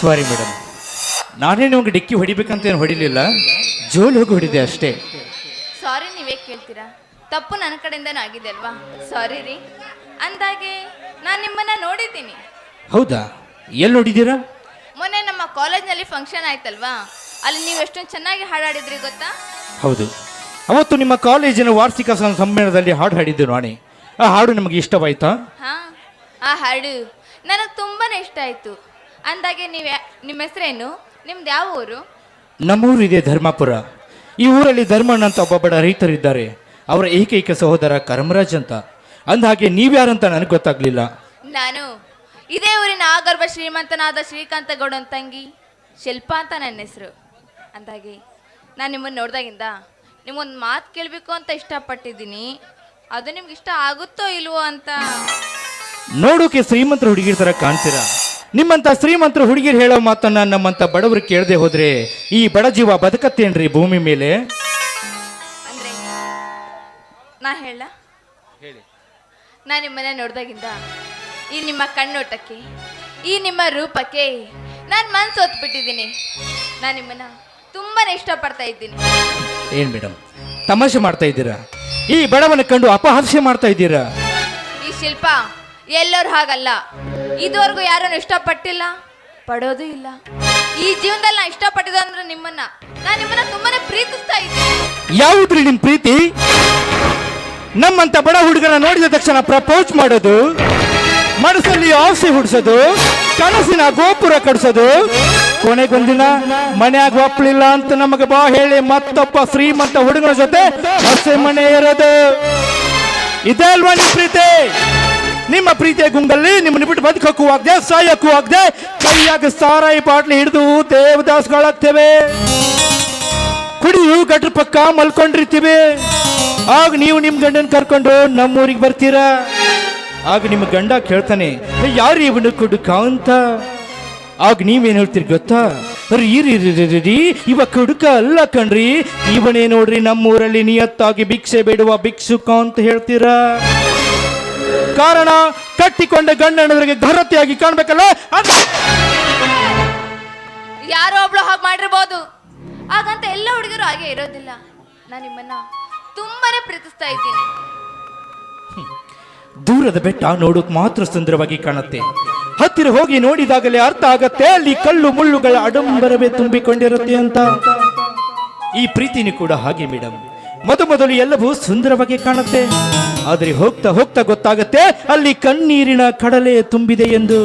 Sorry madam. ನಾನೇ ನಿಮ್ಗೆ ಡಿಕ್ಕಿ ಹೊಡಿಬೇಕಂತ ಏನು ಹೊಡಿಲಿಲ್ಲ. ಜೋಲ್ ಹೋಗಿ ಹೊಡಿದೆ ಅಷ್ಟೇ. ಸಾರಿ ನೀವೇ ಕೇಳ್ತೀರಾ? ತಪ್ಪು ನನ್ನ ಕಡೆಯಿಂದನೂ ಆಗಿದೆ ಅಲ್ವಾ? ಸಾರಿ ರೀ. ಅಂದಾಗೆ ನಾನು ನಿಮ್ಮನ್ನ ನೋಡಿದ್ದೀನಿ. ಹೌದಾ? ಎಲ್ಲಿ ನೋಡಿದ್ದೀರಾ? ಮೊನ್ನೆ ನಮ್ಮ ಕಾಲೇಜ್ನಲ್ಲಿ ಫಂಕ್ಷನ್ ಆಯ್ತಲ್ವಾ? ಅಲ್ಲಿ ನೀವು ಎಷ್ಟೊಂದು ಚೆನ್ನಾಗಿ ಹಾಡಾಡಿದ್ರಿ ಗೊತ್ತಾ? ಹೌದು. ಅವತ್ತು ನಿಮ್ಮ ಕಾಲೇಜಿನ ವಾರ್ಷಿಕ ಸಂ- ಸಮ್ಮೇಳನದಲ್ಲಿ ಹಾಡು ಹಾಡಿದ್ದು ನಾನೇ. ಆ ಹಾಡು ನಿಮಗೆ ಇಷ್ಟವಾಯ್ತಾ? ಹಾ ಆ ಹಾಡು ನನಗೆ ತುಂಬಾನೇ ಇಷ್ಟ ಆಯ್ತು. ಅಂದಾಗೆ ನೀವು ನಿಮ್ಮ ಹೆಸರೇನು? ನಿಮ್ದು ಯಾವ ಊರು? ನಮ್ಮೂರು ಇದೆ ಧರ್ಮಪುರ. ಈ ಊರಲ್ಲಿ ಧರ್ಮಣ್ಣ ಅಂತ ಒಬ್ಬ ಬಡ ರೈತರಿದ್ದಾರೆ. ಅವರ ಏಕೈಕ ಸಹೋದರ ಕರ್ಮರಾಜ್ ಅಂತ. ಅಂದಹಾಗೆ ನೀವ್ಯಾರಂತ ನನಗೆ ಗೊತ್ತಾಗ್ಲಿಲ್ಲ. ನಾನು ಇದೇ ಊರಿನ ಆಗರ್ಭ ಶ್ರೀಮಂತನಾದ ಶ್ರೀಕಾಂತ ಗೌಡನ ತಂಗಿ ಶಿಲ್ಪ ಅಂತ ನನ್ನ ಹೆಸರು. ಅಂದಾಗೆ ನಾನು ನಿಮ್ಮನ್ನು ನೋಡಿದಾಗಿಂದ ನಿಮ್ಮೊಂದು ಮಾತು ಕೇಳಬೇಕು ಅಂತ ಇಷ್ಟಪಟ್ಟಿದ್ದೀನಿ. ಅದು ನಿಮ್ಗೆ ಇಷ್ಟ ಆಗುತ್ತೋ ಇಲ್ವೋ ಅಂತ. ನೋಡೋಕೆ ಶ್ರೀಮಂತರ ಹುಡುಗಿರ ಥರ ಕಾಣ್ತೀರಾ? ನಿಮ್ಮಂತ ಶ್ರೀಮಂತರು ಹುಡುಗಿರು ಹೇಳೋ ಮಾತನ್ನ ನಮ್ಮಂತ ಬಡವರು ಕೇಳದೆ ಹೋದ್ರೆ ಈ ಬಡ ಜೀವ ಬದುಕತ್ತೇನ್ರಿ ಭೂಮಿ ಮೇಲೆ? ಅಂದ್ರೆ ನಾ ಹೇಳ? ನಾ ನಿಮ್ಮನ್ನ ನೋಡ್ದಾಗಿಂದ ಈ ನಿಮ್ಮ ಕಣ್ಣೋಟಕ್ಕೆ ಈ ನಿಮ್ಮ ರೂಪಕ್ಕೆ ನಾನು ಮನ್ಸು ಹೊತ್ಬಿಟ್ಟಿದ್ದೀನಿ ನಾನು ನಿಮ್ಮನ್ನ ತುಂಬಾನೇ ಇಷ್ಟಪಡ್ತಾ ಇದ್ದೀನಿ. ಏನ್ ಮೇಡಮ್ ತಮಾಷೆ ಮಾಡ್ತಾ ಇದ್ದೀರಾ? ಈ ಬಡವನ ಕಂಡು ಅಪಹಾಸ್ಯ ಮಾಡ್ತಾ ಇದ್ದೀರಾ? ಈ ಶಿಲ್ಪ ಎಲ್ಲರೂ ಹಾಗಲ್ಲ. ಇದುವರೆಗೂ ಯಾರು ಇಷ್ಟಪಟ್ಟಿಲ್ಲ? ಪಡೋದು ಇಲ್ಲ. ಈ ಜೀವನದಲ್ಲಿ ನಾ ಇಷ್ಟಪಟ್ಟಿದ್ದು ಅಂದ್ರೆ ನಿಮ್ಮನ್ನ. ನಾನು ನಿಮ್ಮನ್ನ ತುಂಬಾನೇ ಪ್ರೀತಿಸ್ತಾ ಇದ್ದೀನಿ. ಯಾವುದ್ರಿ ನಿಮ್ ಪ್ರೀತಿ? ನಮ್ಮಂತ ಬಡ ಹುಡುಗರ ನೋಡಿದ ತಕ್ಷಣ ಪ್ರಪೋಸ್ ಮಾಡೋದು ಮನಸ್ಸಲ್ಲಿ ಆಸೆ ಹುಡ್ಸೋದು ಕನಸಿನ ಗೋಪುರ ಕಟ್ಸೋದು ಕೊನೆಗೊಂದಿನ ಮನ್ಯಾಗ ಒಪ್ಪಲಿಲ್ಲ ಅಂತ ನಮಗೆ ಬಾ ಹೇಳಿ ಮತ್ತೊಬ್ಬ ಶ್ರೀಮಂತ ಹುಡುಗನ ಜೊತೆ ಹಸೆ ಮನೆ ಇರೋದು ಇದೇ ಅಲ್ವಾ ನಿಮ್ ಪ್ರೀತಿ? ನಿಮ್ಮ ಪ್ರೀತಿಯ ಗುಂಗಲ್ಲಿ ನಿಮ್ಮನ್ನು ಬಿಟ್ಟು ಬದುಕಕ್ಕೂ ಆಗದೆ ಸಾಯಕ್ಕೂ ಆಗದೆ ಕೈಯಾಗ ಸಾರಾಯಿ ಪಾಟ್ಲಿ ಹಿಡಿದು ದೇವದಾಸ್ಗಳಾಗ್ತೇವೆ ಕುಡಿಯು ಗಟ್ರ ಪಕ್ಕ ಮಲ್ಕೊಂಡಿರ್ತೀವಿ. ಆಗ ನೀವು ನಿಮ್ಮ ಗಂಡನ ಕರ್ಕೊಂಡು ನಮ್ಮೂರಿಗೆ ಬರ್ತೀರಾ? ಆಗ ನಿಮ್ಮ ಗಂಡ ಕೇಳ್ತಾನೆ ಯಾರು ಇವನು ಕುಡುಕ ಅಂತ ಆಗ ನೀವೇನು ಹೇಳ್ತೀರಿ ಗೊತ್ತಾ? ರೀ, ಇವ ಕುಡುಕ ಅಲ್ಲ ಕಣ್ರಿ. ಇವನೇ ನೋಡ್ರಿ ನಮ್ಮೂರಲ್ಲಿ ನಿಯತ್ತಾಗಿ ಭಿಕ್ಷೆ ಬೇಡುವ ಭಿಕ್ಷುಕ ಅಂತ ಹೇಳ್ತೀರಾ? ಕಾರಣ ಕಟ್ಟಿಕೊಂಡ ಗಂಡನವರಿಗೆ ಘರತೆಯಾಗಿ ಕಾಣ್ಬೇಕಲ್ಲ? ಯಾರೋ ಒಬ್ಳು ಹಾಗೆ ಮಾಡಿರ್ಬೋದು. ಹಾಗಂತ ಎಲ್ಲ ಹುಡುಗರು ಹಾಗೆ ಇರೋದಿಲ್ಲ. ನಾನು ನಿಮ್ಮನ್ನ ತುಂಬಾನೇ ಪ್ರೀತಿಸ್ತಾ ಇದ್ದೀನಿ. ದೂರದ ಬೆಟ್ಟ ನೋಡೋಕ್ ಮಾತ್ರ ಸುಂದರವಾಗಿ ಕಾಣುತ್ತೆ. ಹತ್ತಿರ ಹೋಗಿ ನೋಡಿದಾಗಲೇ ಅರ್ಥ ಆಗತ್ತೆ ಅಲ್ಲಿ ಕಲ್ಲು ಮುಳ್ಳುಗಳ ಅಡಂಬರವೇ ತುಂಬಿಕೊಂಡಿರುತ್ತೆ ಅಂತ. ಈ ಪ್ರೀತಿನೂ ಕೂಡ ಹಾಗೆ ಮೇಡಮ್ ಮೊದ ಮೊದಲು ಎಲ್ಲವೂ ಸುಂದರವಾಗಿ ಕಾಣುತ್ತೆ. ಆದರೆ ಹೋಗ್ತಾ ಹೋಗ್ತಾ ಗೊತ್ತಾಗುತ್ತೆ, ಅಲ್ಲಿ ಕಣ್ಣೀರಿನ ಕಡಲೆ ತುಂಬಿದೆ ಎಂದು.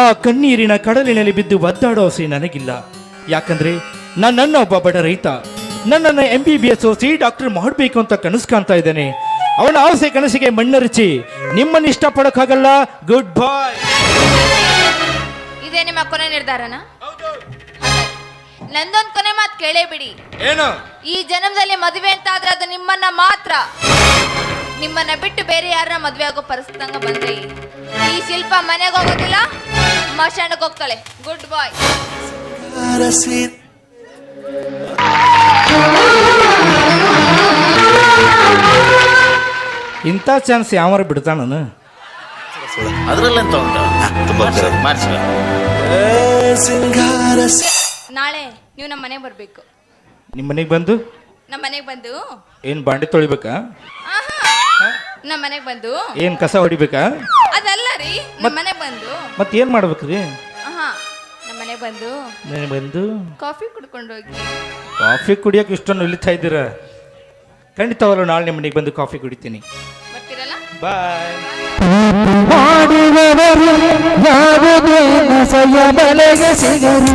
ಆ ಕಣ್ಣೀರಿನ ಕಡಲಿನಲ್ಲಿ ಬಿದ್ದು ಒದ್ದಾಡೋ ಸಿ ನನಗಿಲ್ಲ. ಯಾಕಂದ್ರೆ ನನ್ನನ್ನು ಒಬ್ಬ ಬಡ ರೈತ. ನನ್ನನ್ನು ಎಂ ಬಿ ಬಿ ಎಸ್ ಓಸಿ ಡಾಕ್ಟರ್ ಮಾಡಬೇಕು ಅಂತ ಕನಸು ಕಾಣ್ತಾ ಇದ್ದೇನೆ. ಅವನ ಆಸೆ ಕನಸಿಗೆ ಮಣ್ಣರಿಚಿ. ನಿಮ್ಮನ್ನು ಇಷ್ಟಪಡೋಕ್ಕಾಗಲ್ಲ. ಗುಡ್ ಬಾಯ್ ಇದೇ ನಿಮ್ಮ ಕೊನೆ ನಿರ್ಧಾರನ? ನಂದೊಂದು ಕೊನೆ ಮಾತು ಕೇಳೇ ಬಿಡಿ. ಏನು? ಈ ಜನ್ಮದಲ್ಲಿ ಮದುವೆ ಅಂತ ಆದ್ರೆ ಅದು ನಿಮ್ಮನ್ನ ಮಾತ್ರ. ನಿಮ್ಮನ್ನ ಬಿಟ್ಟು ಬೇರೆ ಯಾರನ್ನ ಮದುವೆ ಆಗೋ ಪರಿಸ್ಥಿತಿ ಬಂದ್ರಿ ಈ ಶಿಲ್ಪ ಮನೆಗೆ ಹೋಗೋದಿಲ್ಲ ಮಶಾಣಕ್ಕೆ ಹೋಗ್ತಾಳೆ. ಗುಡ್ ಬಾಯ್ ಇಂಥ ಚಾನ್ಸ್ ಯಾವ ಬಿಡ್ತಾನನು? ಅದ್ರಲ್ಲೆಂತ ಉಂಟು? ತುಂಬಾ ಮಾಡಿಸುವ ನಾಳೆ ನೀವು ನಮ್ಮ ಮನೆಗೆ ಬರಬೇಕು. ನಿಮ್ಮ ಮನೆಗೆ ಬಂದು? ನಮ್ಮ ಮನೆಗೆ ಬಂದು? ಏನು ಬಾಂಡೆ ತೊಳಿಬೇಕಾ? ಆಹಾ! ನಮ್ಮ ಮನೆಗೆ ಬಂದು? ಏನು ಕಸ ಹೊಡಿಬೇಕಾ? ಅದಲ್ಲ ರೀ ನಮ್ಮ ಮನೆಗೆ ಬಂದು. ಮತ್ತೆ ಏನು ಮಾಡ್ಬೇಕ್ರಿ ಆಹಾ! ನಮ್ಮ ಮನೆಗೆ ಬಂದು? ಮನೆಗೆ ಬಂದು? ಕಾಫಿ ಕುಡ್ಕೊಂಡು ಹೋಗಿ. ಕಾಫಿ ಕುಡಿಯೋಕೆ ಇಷ್ಟೊಂದು ಇಳಿತಾ ಇದ್ದೀರಾ? ಖಂಡಿತವಲ್ಲ ನಾಳೆ ನಿಮ್ಮ ಮನೆಗೆ ಬಂದು ಕಾಫಿ ಕುಡಿತೀನಿ. ಬರ್ತೀರಲ್ಲ? ಬಾಯ್. ಮಾಡುವವರು ಯಾವುದೇ ಸಯ ಬಲೆಗೆ ಸಿಗರು.